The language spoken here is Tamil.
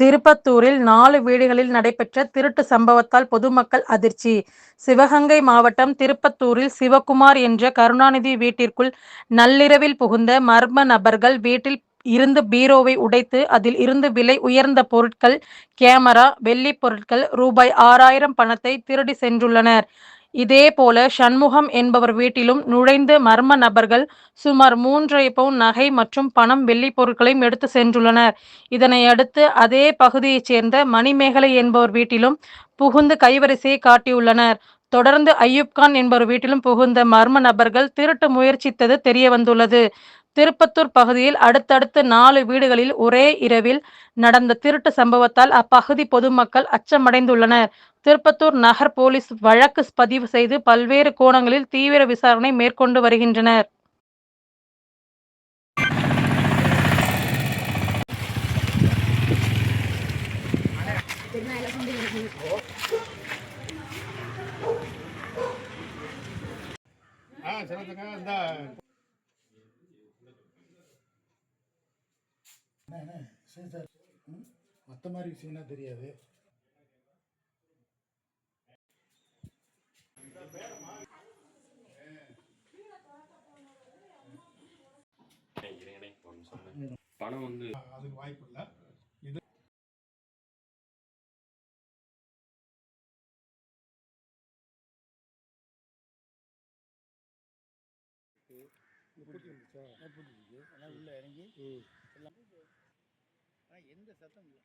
திருப்பத்தூரில் நாலு வீடுகளில் நடைபெற்ற திருட்டு சம்பவத்தால் பொதுமக்கள் அதிர்ச்சி சிவகங்கை மாவட்டம் திருப்பத்தூரில் சிவகுமார் என்ற கருணாநிதி வீட்டிற்குள் நள்ளிரவில் புகுந்த மர்ம நபர்கள் வீட்டில் இருந்து பீரோவை உடைத்து அதில் இருந்து விலை உயர்ந்த பொருட்கள் கேமரா வெள்ளி பொருட்கள் ரூபாய் ஆறாயிரம் பணத்தை திருடி சென்றுள்ளனர். இதேபோல சண்முகம் என்பவர் வீட்டிலும் நுழைந்து மர்ம நபர்கள் சுமார் மூன்றரை பவுன் நகை மற்றும் பணம் வெள்ளி பொருட்களையும் எடுத்து சென்றுள்ளனர். இதனையடுத்து அதே பகுதியைச் சேர்ந்த மணிமேகலை என்பவர் வீட்டிலும் புகுந்து கைவரிசையை காட்டியுள்ளனர். தொடர்ந்து ஐயூப்கான் என்பவர் வீட்டிலும் புகுந்த மர்ம நபர்கள் திருட்டு முயற்சித்தது தெரிய வந்துள்ளது திருப்பத்தூர் பகுதியில் அடுத்தடுத்து நாலு வீடுகளில் ஒரே இரவில் நடந்த திருட்டு சம்பவத்தால் அப்பகுதி பொதுமக்கள் அச்சமடைந்துள்ளனர். திருப்பத்தூர் நகர் போலீஸ் வழக்கு பதிவு செய்து பல்வேறு கோணங்களில் தீவிர விசாரணை மேற்கொண்டு வருகின்றனர். ஆ சிறந்துங்க இந்த சரி சார். மற்ற மாதிரி விஷயம்னா தெரியாது. பணம் வந்து அதுக்கு வாய்ப்பு இல்லை. உள்ள இறங்கி எல்லாம் ஆனால் எந்த சத்தம் இல்லை.